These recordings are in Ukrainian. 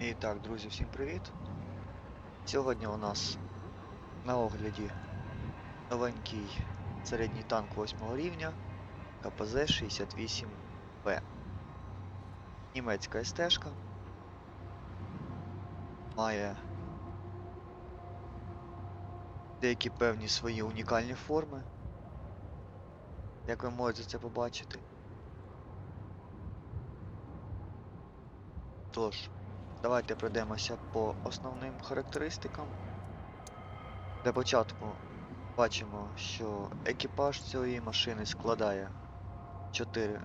І так, друзі, всім привіт! Сьогодні у нас на огляді новенький середній танк 8 рівня КПЗ-68П. Німецька СТ-шка. Має деякі певні свої унікальні форми. Як ви можете це побачити. Тож, Давайте пройдемося по основним характеристикам. Для початку бачимо, що екіпаж цієї машини складає 4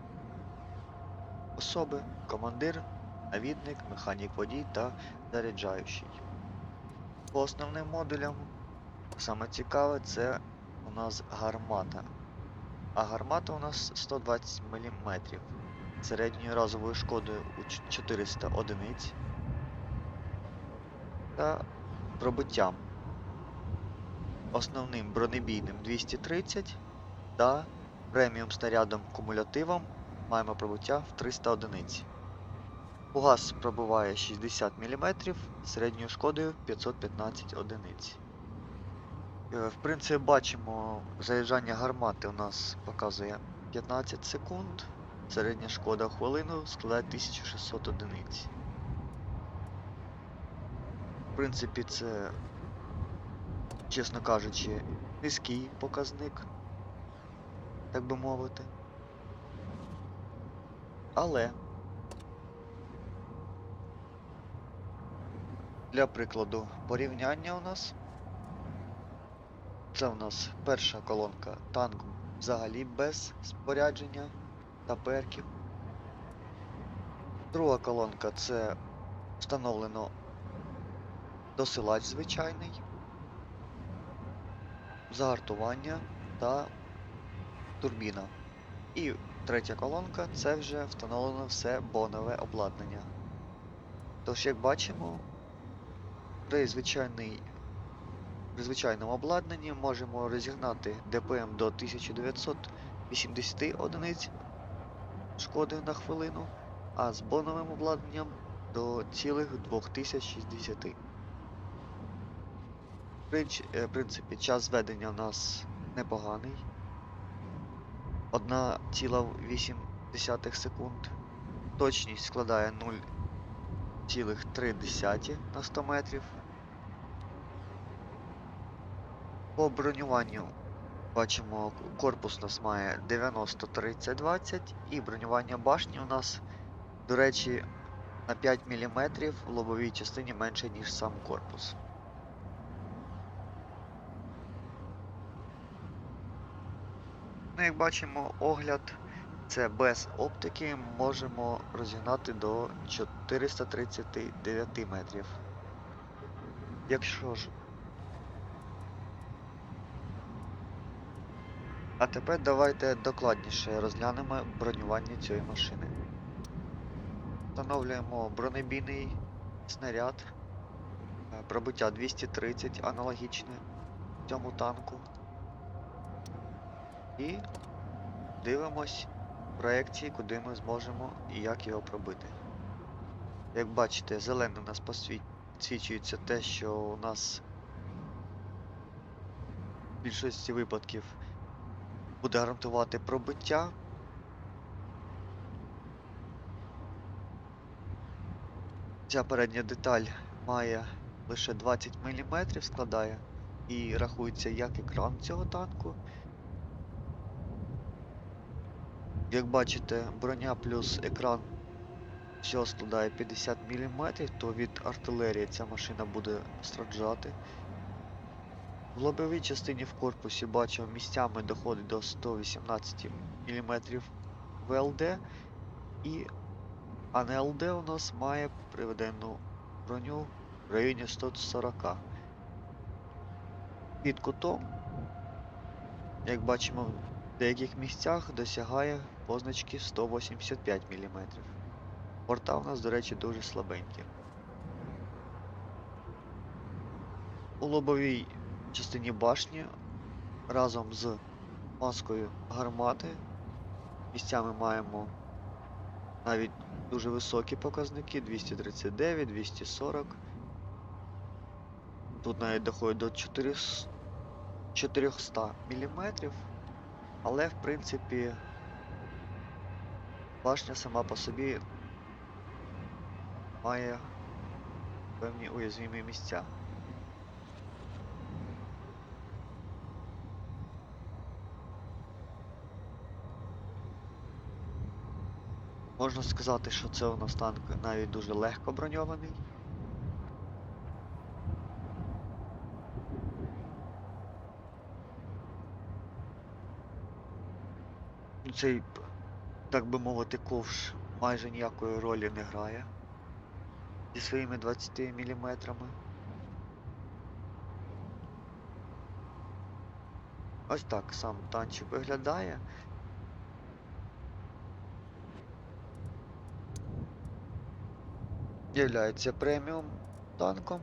особи, командир, навідник, механік водій та заряджаючий. По основним модулям саме цікаве це у нас гармата. А гармата у нас 120 мм середньою разовою шкодою у 400 одиниць та пробиттям основним бронебійним 230 та преміум снарядом кумулятивом маємо пробиття в 300 одиниць. Фугас пробиває 60 мм середньою шкодою 515 одиниць. Е, В принципі, бачимо, заряджання гармати у нас показує 15 секунд. Середня шкода в хвилину складає 1600 одиниць. Принципі, це, чесно кажучи, низький показник, так би мовити. Але для прикладу порівняння у нас це у нас перша колонка танк взагалі без спорядження та перків. Друга колонка це встановлено досилач звичайний, загартування та турбіна. І третя колонка це вже встановлено все бонове обладнання. Тож, як бачимо, при, звичайний, при звичайному обладнанні можемо розігнати ДПМ до 1980 одиниць шкоди на хвилину, а з боновим обладнанням до цілих 2060. В е, принципі, час зведення у нас непоганий. 1,8 секунд. Точність складає 0,3 на 100 метрів. По бронюванню бачимо, корпус у нас має 90-30-20 і бронювання башні у нас, до речі, на 5 мм в лобовій частині менше, ніж сам корпус. Ну, як бачимо, огляд це без оптики можемо розігнати до 439 метрів. Якщо ж. А тепер давайте докладніше розглянемо бронювання цієї машини. Встановлюємо бронебійний снаряд, е, пробиття 230 аналогічне цьому танку. І дивимось проекції, куди ми зможемо і як його пробити. Як бачите, зелене у нас посвідчується те, що у нас в більшості випадків буде гарантувати пробиття. Ця передня деталь має лише 20 мм складає і рахується як екран цього танку. Як бачите, броня плюс екран всього складає 50 мм, то від артилерії ця машина буде страждати. В лобовій частині в корпусі бачимо місцями доходить до 118 мм ВЛД і а на ЛД у нас має приведену броню в районі 140. Під кутом, як бачимо, в деяких місцях досягає позначки 185 мм. Порта у нас, до речі, дуже слабенькі. У лобовій частині башні разом з маскою гармати місцями маємо навіть дуже високі показники 239, 240. Тут навіть доходить до 400 400 мм. Але в принципі башня сама по собі має певні уязвимі місця. Можна сказати, що це у нас танк навіть дуже легко броньований. Цей, так би мовити, ковш майже ніякої ролі не грає зі своїми 20 мм. Ось так сам танчик виглядає. Являється преміум танком.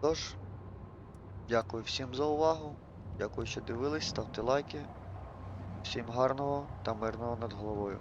Тож, дякую всім за увагу. Дякую, що дивились, ставте лайки. Всім гарного та мирного над головою.